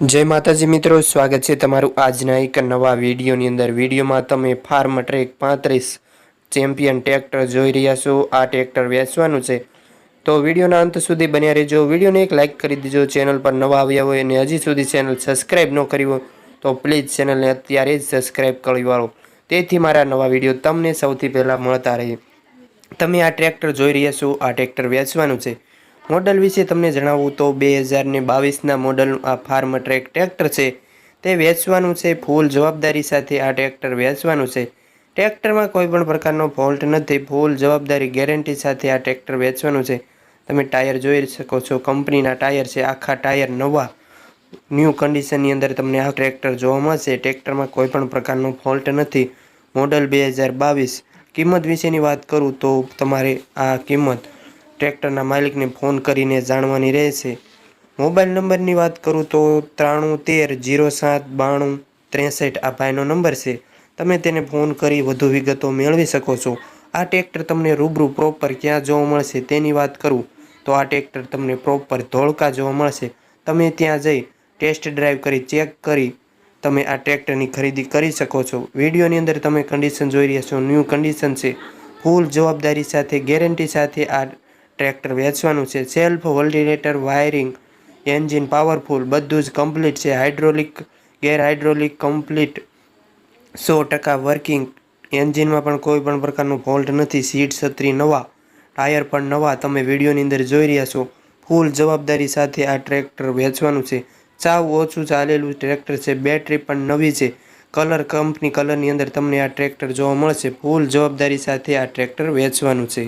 જય માતાજી મિત્રો, સ્વાગત છે તમારું આજના એક નવા વિડીયોની અંદર. વિડીયોમાં તમે ફાર્મ ટ્રેક પાંત્રીસ ચેમ્પિયન ટ્રેક્ટર જોઈ રહ્યા છો. આ ટ્રેક્ટર વેચવાનું છે. તો વિડીયોના અંત સુધી બન્યા રહેજો. વિડીયોને એક લાઇક કરી દેજો. ચેનલ પર નવા આવ્યા હોય અને હજી સુધી ચેનલ સબસ્ક્રાઈબ ન કરી હોય, તો પ્લીઝ ચેનલને અત્યારે જ સબસ્ક્રાઈબ કરી વાળો. તેથી મારા નવા વીડિયો તમને સૌથી પહેલાં મળતા રહે. તમે આ ટ્રેક્ટર જોઈ રહ્યા છો. આ ટ્રેક્ટર વેચવાનું છે. મોડલ વિશે તમને જણાવું તો બે હજારને બાવીસના મોડલનું આ ફાર્મ ટ્રેક ટ્રેક્ટર છે. તે વેચવાનું છે, ફૂલ જવાબદારી સાથે આ ટ્રેક્ટર વેચવાનું છે. ટ્રેક્ટરમાં કોઈ પણ પ્રકારનો ફોલ્ટ નથી, ફૂલ જવાબદારી ગેરંટી સાથે આ ટ્રેક્ટર વેચવાનું છે. તમે ટાયર જોઈ શકો છો, કંપનીના ટાયર છે, આખા ટાયર નવા. ન્યૂ કન્ડિશનની અંદર તમને આ ટ્રેક્ટર જોવા મળશે. ટ્રેક્ટરમાં કોઈ પણ પ્રકારનો ફોલ્ટ નથી. મોડલ બે હજાર બાવીસ. કિંમત વિશેની વાત કરું તો તમારે આ કિંમત ટ્રેક્ટરના માલિકને ફોન કરીને જાણવાની રહેશે. મોબાઈલ નંબરની વાત કરું તો ત્રાણું તેર જીરો સાત બાણું ત્રેસઠ આ ભાઈનો નંબર છે. તમે તેને ફોન કરી વધુ વિગતો મેળવી શકો છો. આ ટ્રેક્ટર તમને રૂબરૂ પ્રોપર ક્યાં જોવા મળશે તેની વાત કરું. તો આ ટ્રેક્ટર તમને પ્રોપર ધોળકા જોવા મળશે. તમે ત્યાં જઈ ટેસ્ટ ડ્રાઈવ કરી ચેક કરી તમે આ ટ્રેક્ટરની ખરીદી કરી શકો છો. વિડીયોની અંદર તમે કન્ડિશન જોઈ રહ્યા છો. ન્યૂ કન્ડિશન છે. ફૂલ જવાબદારી સાથે ગેરંટી સાથે આ ટ્રેક્ટર વેચવાનું છે. સેલ્ફ વોલ્ટિલેટર વાયરિંગ, એન્જિન પાવરફુલ, બધું જ કમ્પ્લીટ છે. Hydraulic, gear hydraulic complete. સો ટકા વર્કિંગ. એન્જિનમાં પણ કોઈ પણ પ્રકારનું ફોલ્ટ નથી. સીટ છત્રી નવા, ટાયર પણ નવા. તમે વિડીયોની અંદર જોઈ રહ્યા છો. ફૂલ જવાબદારી સાથે આ ટ્રેક્ટર વેચવાનું છે. સાવ ઓછું ચાલેલું ટ્રેક્ટર છે. બેટરી પણ નવી છે. કલર કંપની કલરની અંદર તમને આ ટ્રેક્ટર જોવા મળશે. ફૂલ જવાબદારી સાથે આ ટ્રેક્ટર વેચવાનું છે.